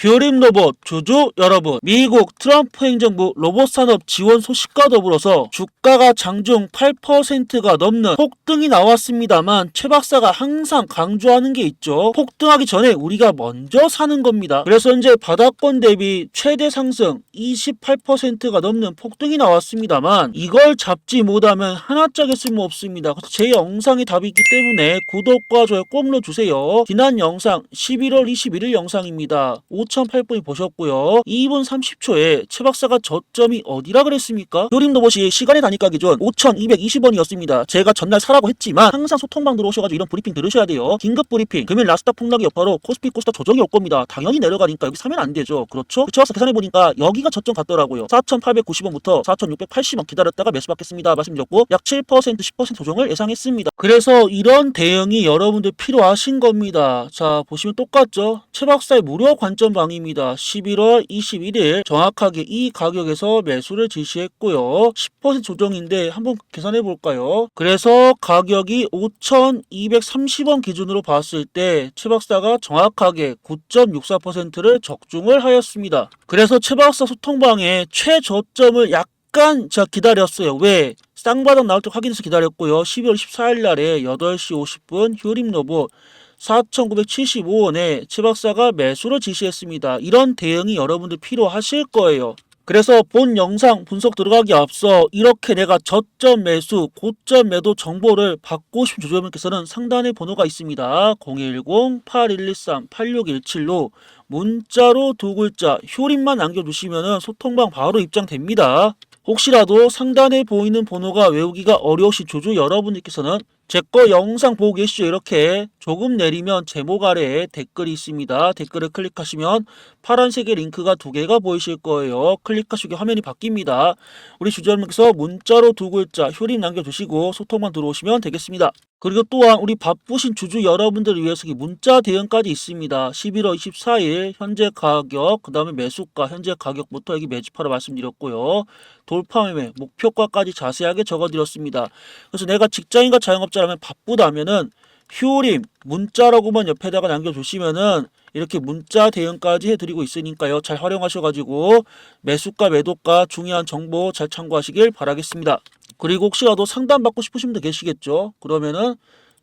뷰림 로봇 주주 여러분. 미국 트럼프 행정부 로봇 산업 지원 소식과 더불어서 주가가 장중 8%가 넘는 폭등이 나왔습니다만 최 박사가 항상 강조하는 게 있죠. 폭등하기 전에 우리가 먼저 사는 겁니다. 그래서 현재 바닥권 대비 최대 상승 28%가 넘는 폭등이 나왔습니다만 이걸 잡지 못하면 하나짝에 쓸모없습니다. 제 영상에 답이 있기 때문에 구독과 좋아요 꼭 눌러주세요. 지난 영상 11월 21일 영상입니다 5,008분이 보셨고요. 2분 30초에 최 박사가 저점이 어디라 그랬습니까? 요림 로봇이 시간에 다니까 기준 5,220원이었습니다. 제가 전날 사라고 했지만 항상 소통방 들어오셔가지고 이런 브리핑 들으셔야 돼요. 긴급 브리핑. 금일 라스닥 폭락이 여파로 코스피 코스닥 조정이 올 겁니다. 당연히 내려가니까 여기 사면 안 되죠. 그렇죠? 최 박사 계산해보니까 여기가 저점 같더라고요. 4,890원부터 4,680원 기다렸다가 매수 받겠습니다. 말씀드렸고 약 7% 10% 조정을 예상했습니다. 그래서 이런 대응이 여러분들 필요하신 겁니다. 자 보시면 똑같죠? 최 박사의 무료 관점 방입니다. 11월 21일 정확하게 이 가격에서 매수를 지시했고요. 10% 조정인데 한번 계산해 볼까요? 그래서 가격이 5,230원 기준으로 봤을 때 최 박사가 정확하게 9.64%를 적중을 하였습니다. 그래서 최 박사 소통방에 최저점을 약간 자 기다렸어요. 왜? 쌍바닥 나올 때 확인해서 기다렸고요. 12월 14일 날에 8시 50분 휴림 로봇 4,975원에 최 박사가 매수를 지시했습니다. 이런 대응이 여러분들 필요하실 거예요. 그래서 본 영상 분석 들어가기 앞서 이렇게 내가 저점 매수, 고점 매도 정보를 받고 싶은 조조분께서는 상단에 번호가 있습니다. 010-8113-8617로 문자로 두 글자 효림만 남겨주시면 소통방 바로 입장됩니다. 혹시라도 상단에 보이는 번호가 외우기가 어려우신 조조 여러분들께서는 제 거 영상 보고 계시죠? 이렇게 조금 내리면 제목 아래에 댓글이 있습니다. 댓글을 클릭하시면 파란색의 링크가 두 개가 보이실 거예요. 클릭하시고 화면이 바뀝니다. 우리 여러분께서 문자로 두 글자 효림 남겨주시고 소통만 들어오시면 되겠습니다. 그리고 또한 우리 바쁘신 주주 여러분들을 위해서 이 문자 대응까지 있습니다. 11월 24일 현재 가격, 그 다음에 매수가, 현재 가격부터 여기 매집하라 말씀드렸고요. 돌파 매매, 목표가까지 자세하게 적어드렸습니다. 그래서 내가 직장인과 자영업자 라면 바쁘다면은 휴림 문자라고만 옆에다가 남겨주시면은 이렇게 문자 대응까지 해드리고 있으니까요. 잘 활용하셔가지고 매수가, 매도가 중요한 정보 잘 참고하시길 바라겠습니다. 그리고 혹시라도 상담 받고 싶으신 분도 계시겠죠. 그러면은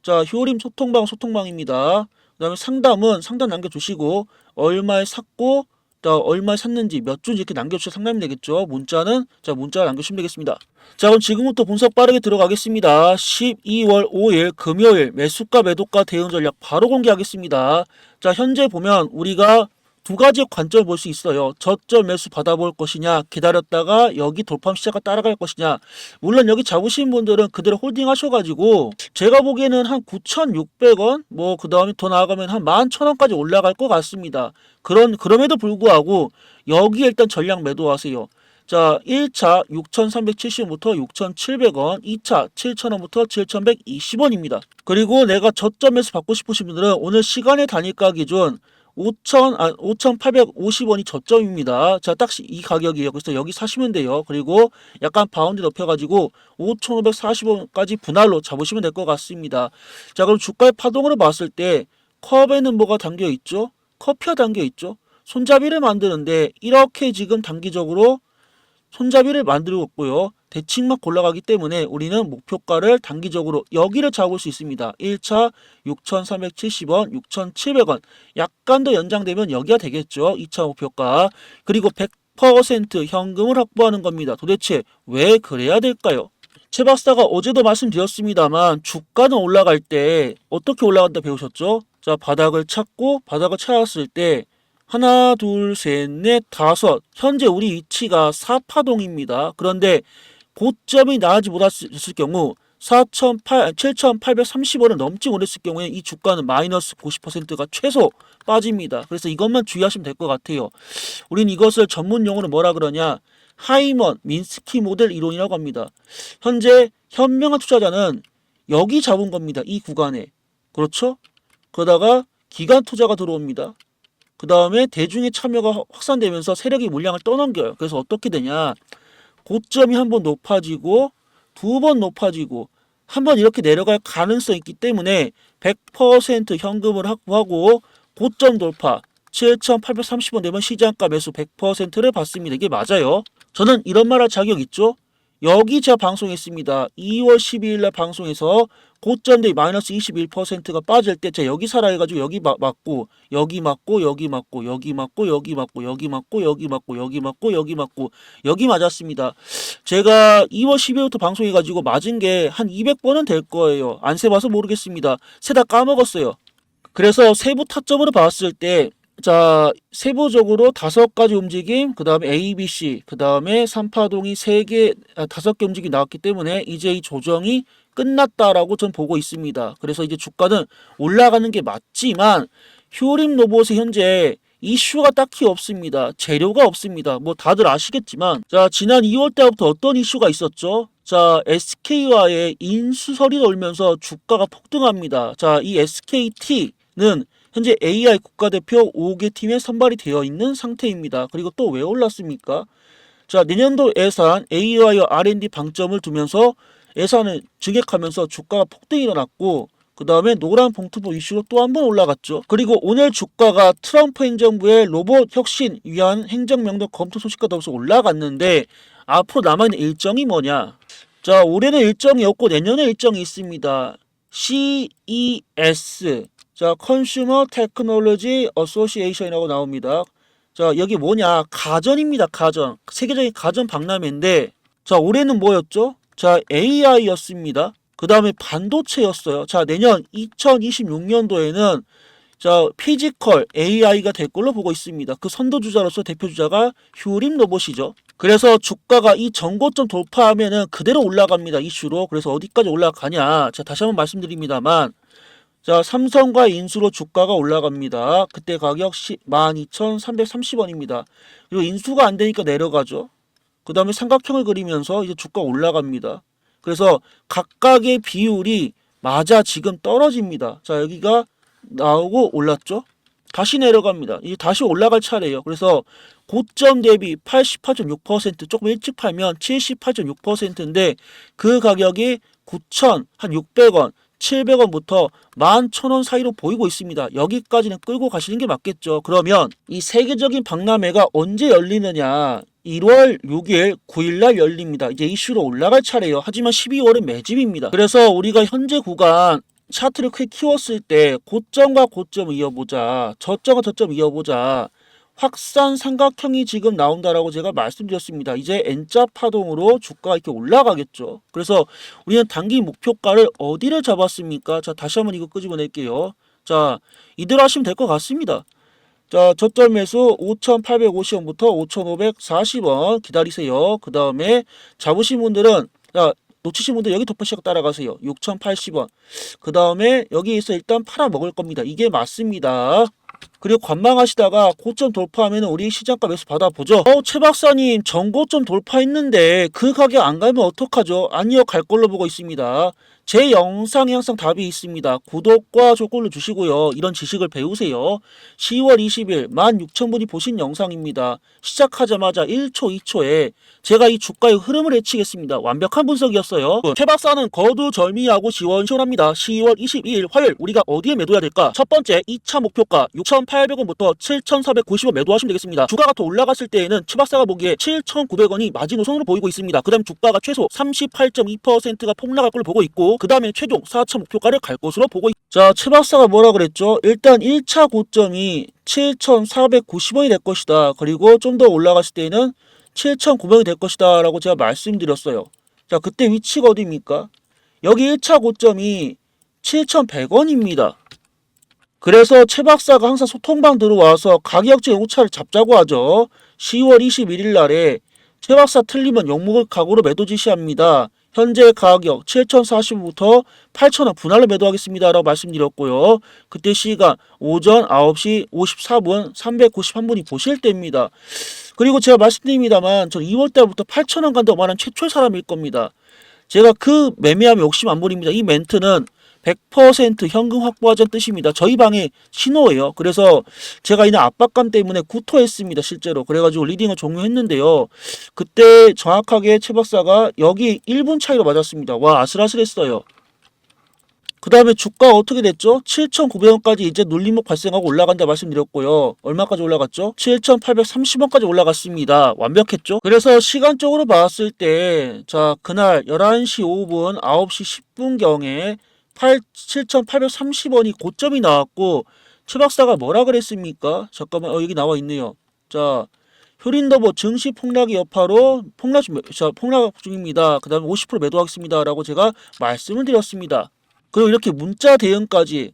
자 휴림 소통방 소통방입니다. 그 다음에 상담은 상담 남겨주시고 얼마에 샀고 또 얼마에 샀는지 몇주 이렇게 남겨주셔 상담이 되겠죠. 문자는 자 문자 남겨주시면 되겠습니다. 자 그럼 지금부터 분석 빠르게 들어가겠습니다. 12월 5일 금요일 매수가 매도가 대응 전략 바로 공개하겠습니다. 자 현재 보면 우리가 두 가지 관점을 볼 수 있어요. 저점 매수 받아볼 것이냐, 기다렸다가 여기 돌파 시작가 따라갈 것이냐. 물론 여기 잡으신 분들은 그대로 홀딩 하셔가지고 제가 보기에는 한 9,600원, 뭐 그 다음에 더 나아가면 한 11,000원까지 올라갈 것 같습니다. 그런 그럼에도 불구하고 여기에 일단 전량 매도하세요. 자, 1차 6,370원부터 6,700원, 2차 7,000원부터 7,120원입니다. 그리고 내가 저점에서 받고 싶으신 분들은 오늘 시간의 단위가 기준 5,000, 아, 5,850원이 저점입니다. 자, 딱 이 가격이에요. 그래서 여기 사시면 돼요. 그리고 약간 바운드 높여가지고 5,540원까지 분할로 잡으시면 될 것 같습니다. 자, 그럼 주가의 파동으로 봤을 때 컵에는 뭐가 담겨 있죠? 커피가 담겨 있죠? 손잡이를 만드는데 이렇게 지금 단기적으로 손잡이를 만들고 있고요. 대칭막 올라가기 때문에 우리는 목표가를 단기적으로 여기를 잡을 수 있습니다. 1차 6,370원, 6,700원. 약간 더 연장되면 여기가 되겠죠. 2차 목표가. 그리고 100% 현금을 확보하는 겁니다. 도대체 왜 그래야 될까요? 최 박사가 어제도 말씀드렸습니다만 주가는 올라갈 때 어떻게 올라간다 배우셨죠? 자, 바닥을 찾고 바닥을 찾았을 때 하나, 둘, 셋, 넷, 다섯. 현재 우리 위치가 사파동입니다. 그런데 고점이 나지 못했을 경우 4,800, 7,830원을 넘지 못했을 경우에 이 주가는 마이너스 90%가 최소 빠집니다. 그래서 이것만 주의하시면 될 것 같아요. 우린 이것을 전문 용어로 뭐라 그러냐? 하이먼 민스키 모델 이론이라고 합니다. 현재 현명한 투자자는 여기 잡은 겁니다. 이 구간에. 그렇죠? 그러다가 기관 투자가 들어옵니다. 그 다음에 대중의 참여가 확산되면서 세력이 물량을 떠넘겨요. 그래서 어떻게 되냐. 고점이 한 번 높아지고 두 번 높아지고 한 번 이렇게 내려갈 가능성이 있기 때문에 100% 현금을 확보하고 고점 돌파 7,830원 내면 시장가 매수 100%를 받습니다. 이게 맞아요. 저는 이런 말 할 자격 있죠? 여기 제가 방송했습니다. 2월 12일 날 방송에서 고점 대비 마이너스 21%가 빠질 때 제가 여기 사라 해가지고 여기 마- 맞고 여기 맞고 여기 맞고 여기 맞고 여기 맞고 여기 맞고 여기 맞고 여기 맞고 여기 맞고 여기 맞았습니다. 제가 2월 12일부터 방송해가지고 맞은 게 한 200번은 될 거예요. 안 세봐서 모르겠습니다. 세다 까먹었어요. 그래서 세부 타점으로 봤을 때, 자, 세부적으로 다섯 가지 움직임, 그 다음에 A, B, C, 그 다음에 삼파동이 세 개, 아, 다섯 개 움직임이 나왔기 때문에 이제 이 조정이 끝났다라고 전 보고 있습니다. 그래서 이제 주가는 올라가는 게 맞지만, 휴림 로봇이 현재 이슈가 딱히 없습니다. 재료가 없습니다. 뭐 다들 아시겠지만, 자, 지난 2월 달부터 어떤 이슈가 있었죠? 자, SK와의 인수설이 돌면서 주가가 폭등합니다. 자, 이 SKT는 현재 AI 국가대표 5개 팀에 선발이 되어 있는 상태입니다. 그리고 또 왜 올랐습니까? 자, 내년도 예산 AI와 R&D 방점을 두면서 예산을 증액하면서 주가가 폭등이 일어났고 그 다음에 노란 봉투보 이슈로 또 한 번 올라갔죠. 그리고 오늘 주가가 트럼프 행정부의 로봇 혁신 위한 행정명령 검토 소식과 더불어서 올라갔는데 앞으로 남아있는 일정이 뭐냐? 자, 올해는 일정이 없고 내년에 일정이 있습니다. CES, 자, 컨슈머 테크놀로지 어소시에이션이라고 나옵니다. 자, 여기 뭐냐? 가전입니다, 가전. 세계적인 가전 박람회인데, 자, 올해는 뭐였죠? 자, AI였습니다. 그 다음에 반도체였어요. 자, 내년 2026년도에는 자, 피지컬 AI가 될 걸로 보고 있습니다. 그 선도주자로서 대표주자가 휴림 로봇이죠. 그래서 주가가 이 전고점 돌파하면은 그대로 올라갑니다. 이슈로. 그래서 어디까지 올라가냐. 자, 다시 한번 말씀드립니다만. 자, 삼성과 인수로 주가가 올라갑니다. 그때 가격 12,330원입니다. 그리고 인수가 안 되니까 내려가죠. 그 다음에 삼각형을 그리면서 이제 주가 올라갑니다. 그래서 각각의 비율이 맞아 지금 떨어집니다. 자, 여기가 나오고 올랐죠? 다시 내려갑니다. 이제 다시 올라갈 차례예요. 그래서 고점 대비 88.6% 조금 일찍 팔면 78.6%인데 그 가격이 9,600원, 700원부터 11,000원 사이로 보이고 있습니다. 여기까지는 끌고 가시는 게 맞겠죠. 그러면 이 세계적인 박람회가 언제 열리느냐? 1월 6일, 9일날 열립니다. 이제 이슈로 올라갈 차례예요. 하지만 12월은 매집입니다. 그래서 우리가 현재 구간 차트를 키웠을 때 고점과 고점 이어보자, 저점과 저점 이어보자. 확산 삼각형이 지금 나온다라고 제가 말씀드렸습니다. 이제 N자 파동으로 주가가 이렇게 올라가겠죠. 그래서 우리는 단기 목표가를 어디를 잡았습니까? 자, 다시 한번 이거 끄집어낼게요. 자, 이대로 하시면 될 것 같습니다. 자, 저점 매수 5,850원부터 5,540원 기다리세요. 그 다음에 잡으신 분들은, 자, 놓치신 분들 여기 도파 시각 따라가세요. 6,080원. 그 다음에 여기에서 일단 팔아 먹을 겁니다. 이게 맞습니다. 그리고 관망하시다가 고점 돌파하면 우리 시장가 매수 받아보죠. 어, 최 박사님 전고점 돌파했는데 그 가격 안 가면 어떡하죠? 아니요, 갈 걸로 보고 있습니다. 제 영상에 항상 답이 있습니다. 구독과 조건을 주시고요. 이런 지식을 배우세요. 10월 20일 16,000분이 보신 영상입니다. 시작하자마자 1초, 2초에 제가 이 주가의 흐름을 해치겠습니다. 완벽한 분석이었어요. 최 박사는 거두절미하고 시원시원합니다. 10월 22일 화요일 우리가 어디에 매도해야 될까? 첫 번째 2차 목표가 6,800원부터 7,490원 매도하시면 되겠습니다. 주가가 더 올라갔을 때에는 최 박사가 보기에 7,900원이 마지노선으로 보이고 있습니다. 그 다음 주가가 최소 38.2%가 폭락할 걸로 보고 있고 그 다음에 최종 4차 목표가를 갈 것으로 보고 있... 자, 최 박사가 뭐라 그랬죠? 일단 1차 고점이 7,490원이 될 것이다. 그리고 좀 더 올라갔을 때에는 7,900원이 될 것이다 라고 제가 말씀드렸어요. 자, 그때 위치가 어디입니까? 여기 1차 고점이 7,100원입니다. 그래서 최 박사가 항상 소통방 들어와서 가격적인 오차를 잡자고 하죠. 10월 21일 날에 최 박사 틀리면 욕먹을 각오로 매도 지시합니다. 현재 가격 7,040원부터 8,000원 분할로 매도하겠습니다. 라고 말씀드렸고요. 그때 시간 오전 9시 54분 391분이 보실 때입니다. 그리고 제가 말씀드립니다만 전 2월 달부터 8,000원 간다고 말한 최초의 사람일 겁니다. 제가 그 매매하면 욕심 안 부립니다. 이 멘트는 100% 현금 확보하자는 뜻입니다. 저희 방에 신호예요. 그래서 제가 이날 압박감 때문에 구토했습니다. 실제로. 그래가지고 리딩을 종료했는데요. 그때 정확하게 최 박사가 여기 1분 차이로 맞았습니다. 와 아슬아슬했어요. 그 다음에 주가 어떻게 됐죠? 7,900원까지 이제 눌림목 발생하고 올라간다 말씀드렸고요. 얼마까지 올라갔죠? 7,830원까지 올라갔습니다. 완벽했죠? 그래서 시간적으로 봤을 때, 자, 그날 11시 5분, 9시 10분경에 8, 7,830원이 고점이 나왔고, 최 박사가 뭐라 그랬습니까? 잠깐만, 어, 여기 나와 있네요. 자, 효린더보 증시 폭락의 여파로 폭락, 중- 자, 폭락 중입니다. 그 다음에 50% 매도하겠습니다. 라고 제가 말씀을 드렸습니다. 그리고 이렇게 문자 대응까지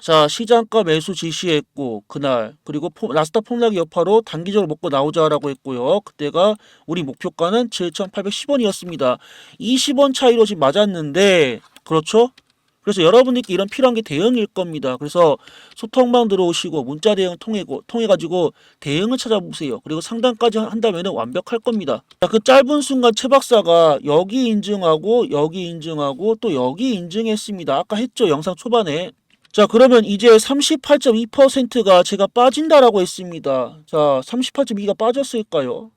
자 시장가 매수 지시했고 그날 그리고 포, 나스닥 폭락의 여파로 단기적으로 먹고 나오자라고 했고요. 그때가 우리 목표가는 7,810원이었습니다. 20원 차이로 지금 맞았는데 그렇죠? 그래서 여러분들께 이런 필요한 게 대응일 겁니다. 그래서 소통방 들어오시고 문자 대응 통해 통해 가지고 대응을 찾아보세요. 그리고 상담까지 한다면은 완벽할 겁니다. 자, 그 짧은 순간 최 박사가 여기 인증하고 여기 인증하고 또 여기 인증했습니다. 아까 했죠 영상 초반에. 자 그러면 이제 38.2%가 제가 빠진다라고 했습니다. 자 38.2가 빠졌을까요?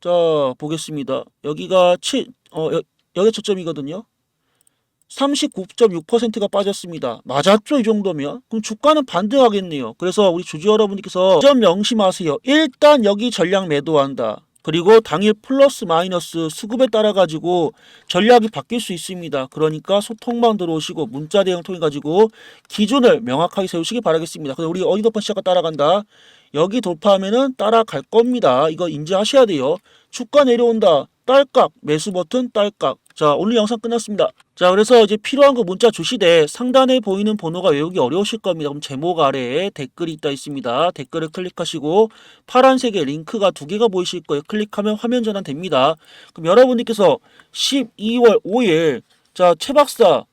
자 보겠습니다. 여기가 7, 어 여, 여기 초점이거든요. 39.6%가 빠졌습니다. 맞았죠, 이 정도면? 그럼 주가는 반등하겠네요. 그래서 우리 주주 여러분께서 점 명심하세요. 일단 여기 전략 매도한다. 그리고 당일 플러스 마이너스 수급에 따라 가지고 전략이 바뀔 수 있습니다. 그러니까 소통방 들어오시고 문자 대응 통해 가지고 기준을 명확하게 세우시기 바라겠습니다. 근데 우리 어디 덮은 시작과 따라간다. 여기 돌파하면은 따라갈 겁니다. 이거 인지하셔야 돼요. 주가 내려온다. 딸깍 매수 버튼 딸깍. 자 오늘 영상 끝났습니다. 자 그래서 이제 필요한 거 문자 주시되 상단에 보이는 번호가 외우기 어려우실 겁니다. 그럼 제목 아래에 댓글이 있다 있습니다. 댓글을 클릭하시고 파란색의 링크가 두 개가 보이실 거예요. 클릭하면 화면 전환 됩니다. 그럼 여러분들께서 12월 5일 자 최박사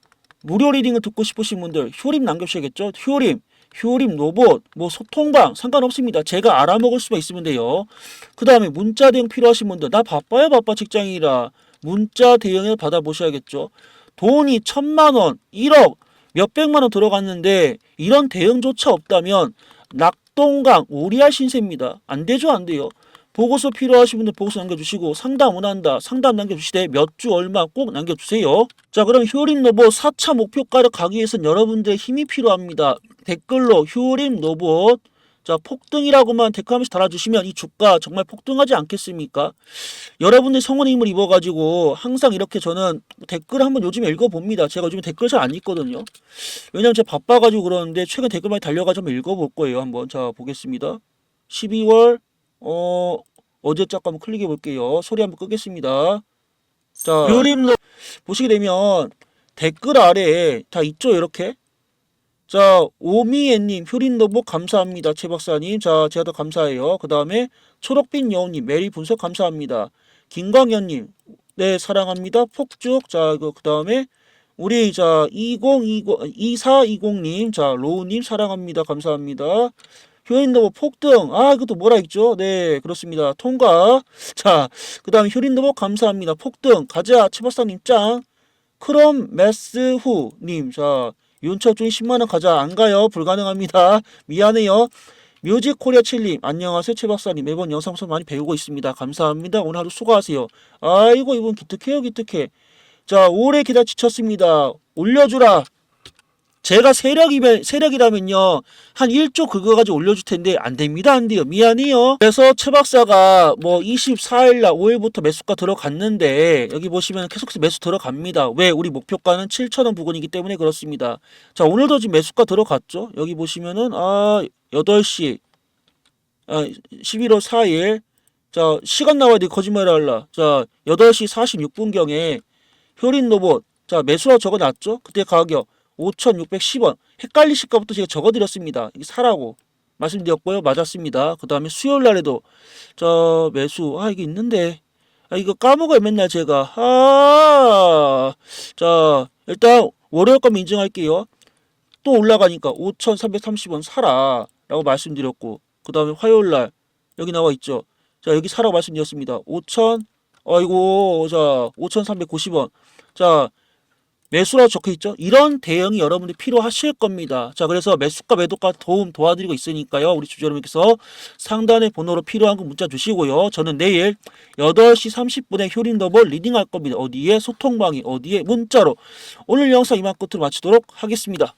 무료 리딩을 듣고 싶으신 분들 효림 남겨주셔야겠죠. 효림 효림 로봇 뭐 소통방 상관없습니다. 제가 알아먹을 수만 있으면 돼요. 그 다음에 문자 대응 필요하신 분들 나 바빠요 바빠 직장이라 문자 대응을 받아보셔야겠죠. 돈이 천만 원, 1억, 몇백만 원 들어갔는데 이런 대응조차 없다면 낙동강 오리알 신세입니다. 안 되죠, 안 돼요. 보고서 필요하신 분들 보고서 남겨주시고 상담 원한다 상담 남겨주시되 몇 주 얼마 꼭 남겨주세요. 자 그럼 효림 로봇 4차 목표가를 가기 위해선 여러분들의 힘이 필요합니다. 댓글로 효림 로봇 자 폭등이라고만 댓글 한 번씩 달아주시면 이 주가 정말 폭등하지 않겠습니까? 여러분들 성원의 힘을 입어가지고 항상 이렇게 저는 댓글 한번 요즘에 읽어봅니다. 제가 요즘에 댓글 잘 안 읽거든요. 왜냐면 제가 바빠가지고 그러는데 최근 댓글 많이 달려가지고 한번 읽어볼 거예요. 한번 자 보겠습니다. 12월 어 어제 한번 클릭해 볼게요. 소리 한번 끄겠습니다. 자 요림로 보시게 되면 댓글 아래에 다 있죠 이렇게 자, 오미애님, 효린너보 감사합니다. 최 박사님. 자, 제가 더 감사해요. 그 다음에 초록빛 여우님, 메리 분석 감사합니다. 김광현님, 네, 사랑합니다. 폭죽. 자, 그 다음에 우리 자, 2020, 2420님, 자, 로우님 사랑합니다. 감사합니다. 효린너보 폭등. 아, 이것도 뭐라 있죠? 네, 그렇습니다. 통과. 자, 그 다음에 효린너보 감사합니다. 폭등. 가자. 최 박사님 짱. 크롬 메스 후님, 자, 윤철중이 10만원 가자. 안 가요. 불가능합니다. 미안해요. 뮤직 코리아 칠님, 안녕하세요. 최 박사님. 매번 영상 서 많이 배우고 있습니다. 감사합니다. 오늘 하루 수고하세요. 아이고, 이분 기특해요, 기특해. 자, 오래 기다 지쳤습니다. 올려주라. 제가 세력이면, 세력이라면요, 한 1조 그거 가지고 올려줄 텐데, 안 됩니다, 안 돼요. 미안해요. 그래서 최 박사가 뭐 24일날 5일부터 매수가 들어갔는데, 여기 보시면 계속해서 매수 들어갑니다. 왜? 우리 목표가는 7천원 부근이기 때문에 그렇습니다. 자, 오늘도 지금 매수가 들어갔죠? 여기 보시면은, 아, 8시, 아, 11월 4일, 자, 시간 나와야 돼, 거짓말 할라. 자, 8시 46분경에 효린 로봇, 자, 매수라 적어 놨죠? 그때 가격 5,610원. 헷갈리실까부터 제가 적어드렸습니다. 이게 사라고 말씀드렸고요. 맞았습니다. 그 다음에 수요일 날에도 저 매수 아 이게 있는데 아 이거 까먹어요 맨날 제가 아, 아자 일단 월요일 거면 인증할게요. 또 올라가니까 5,330원 사라 라고 말씀드렸고 그 다음에 화요일 날 여기 나와 있죠. 자 여기 사라고 말씀드렸습니다. 5,000 아이고 자 5,390원 자 매수라고 적혀 있죠. 이런 대응이 여러분들 필요하실 겁니다. 자, 그래서 매수가 매도가 도움 도와드리고 있으니까요. 우리 주주 여러분께서 상단의 번호로 필요한 거 문자 주시고요. 저는 내일 8시 30분에 효린 더블 리딩할 겁니다. 어디에 소통방이 어디에 문자로 오늘 영상 이만 끝으로 마치도록 하겠습니다.